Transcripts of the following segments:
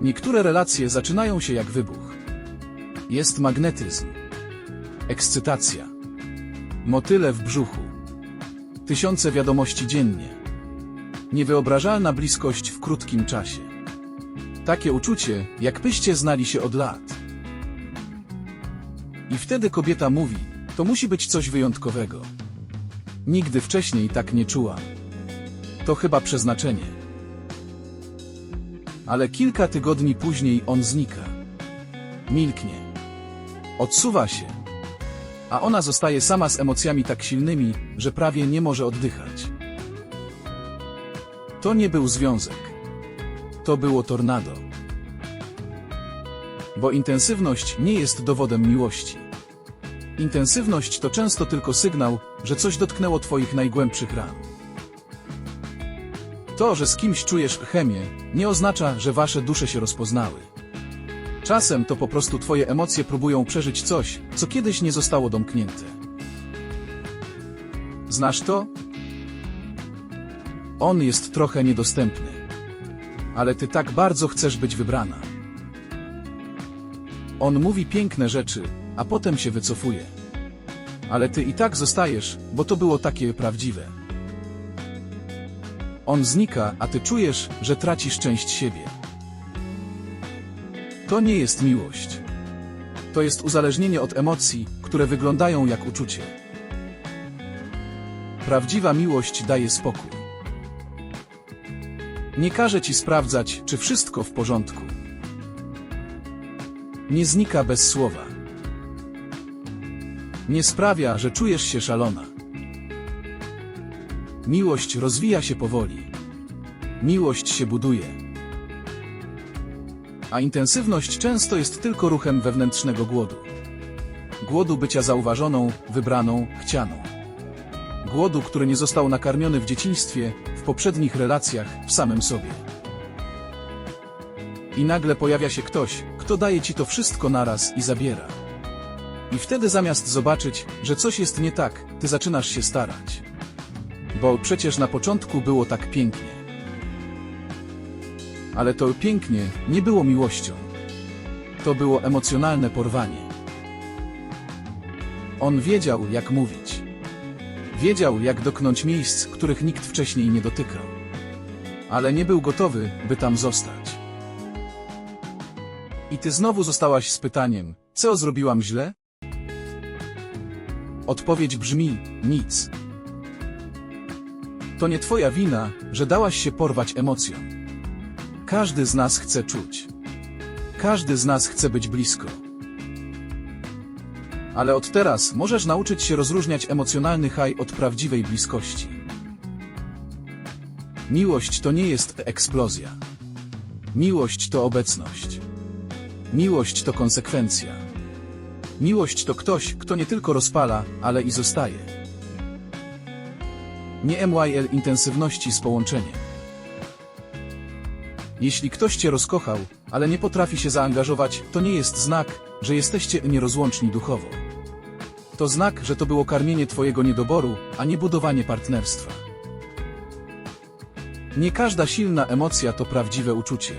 Niektóre relacje zaczynają się jak wybuch. Jest magnetyzm, ekscytacja, motyle w brzuchu, tysiące wiadomości dziennie, niewyobrażalna bliskość w krótkim czasie. Takie uczucie, jakbyście znali się od lat. I wtedy kobieta mówi, to musi być coś wyjątkowego. Nigdy wcześniej tak nie czułam. To chyba przeznaczenie. Ale kilka tygodni później on znika. Milknie. Odsuwa się. A ona zostaje sama z emocjami tak silnymi, że prawie nie może oddychać. To nie był związek. To było tornado. Bo intensywność nie jest dowodem miłości. Intensywność to często tylko sygnał, że coś dotknęło Twoich najgłębszych ran. To, że z kimś czujesz chemię, nie oznacza, że Wasze dusze się rozpoznały. Czasem to po prostu Twoje emocje próbują przeżyć coś, co kiedyś nie zostało domknięte. Znasz to? On jest trochę niedostępny. Ale Ty tak bardzo chcesz być wybrana. On mówi piękne rzeczy, a potem się wycofuje. Ale ty i tak zostajesz, bo to było takie prawdziwe. On znika, a ty czujesz, że tracisz część siebie. To nie jest miłość. To jest uzależnienie od emocji, które wyglądają jak uczucie. Prawdziwa miłość daje spokój. Nie każe ci sprawdzać, czy wszystko w porządku. Nie znika bez słowa. Nie sprawia, że czujesz się szalona. Miłość rozwija się powoli. Miłość się buduje. A intensywność często jest tylko ruchem wewnętrznego głodu. Głodu bycia zauważoną, wybraną, chcianą. Głodu, który nie został nakarmiony w dzieciństwie, w poprzednich relacjach, w samym sobie. I nagle pojawia się ktoś, kto daje ci to wszystko naraz i zabiera. I wtedy zamiast zobaczyć, że coś jest nie tak, ty zaczynasz się starać. Bo przecież na początku było tak pięknie. Ale to pięknie nie było miłością. To było emocjonalne porwanie. On wiedział, jak mówić. Wiedział, jak doknąć miejsc, których nikt wcześniej nie dotykał. Ale nie był gotowy, by tam zostać. I ty znowu zostałaś z pytaniem, co zrobiłam źle? Odpowiedź brzmi, nic. To nie twoja wina, że dałaś się porwać emocjom. Każdy z nas chce czuć. Każdy z nas chce być blisko. Ale od teraz możesz nauczyć się rozróżniać emocjonalny haj od prawdziwej bliskości. Miłość to nie jest eksplozja. Miłość to obecność. Miłość to konsekwencja. Miłość to ktoś, kto nie tylko rozpala, ale i zostaje. Nie MYL intensywności z połączeniem. Jeśli ktoś cię rozkochał, ale nie potrafi się zaangażować, to nie jest znak, że jesteście nierozłączni duchowo. To znak, że to było karmienie twojego niedoboru, a nie budowanie partnerstwa. Nie każda silna emocja to prawdziwe uczucie.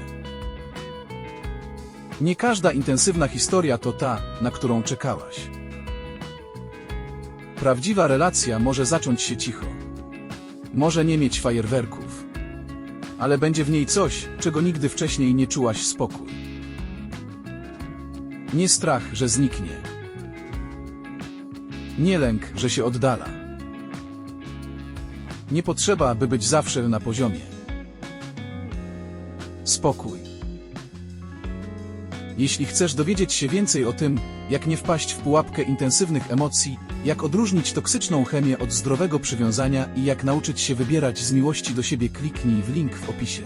Nie każda intensywna historia to ta, na którą czekałaś. Prawdziwa relacja może zacząć się cicho. Może nie mieć fajerwerków. Ale będzie w niej coś, czego nigdy wcześniej nie czułaś spokój. Nie strach, że zniknie. Nie lęk, że się oddala. Nie potrzeba, by być zawsze na poziomie. Spokój. Jeśli chcesz dowiedzieć się więcej o tym, jak nie wpaść w pułapkę intensywnych emocji, jak odróżnić toksyczną chemię od zdrowego przywiązania i jak nauczyć się wybierać z miłości do siebie, kliknij w link w opisie.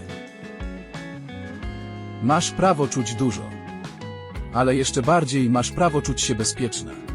Masz prawo czuć dużo. Ale jeszcze bardziej masz prawo czuć się bezpieczna.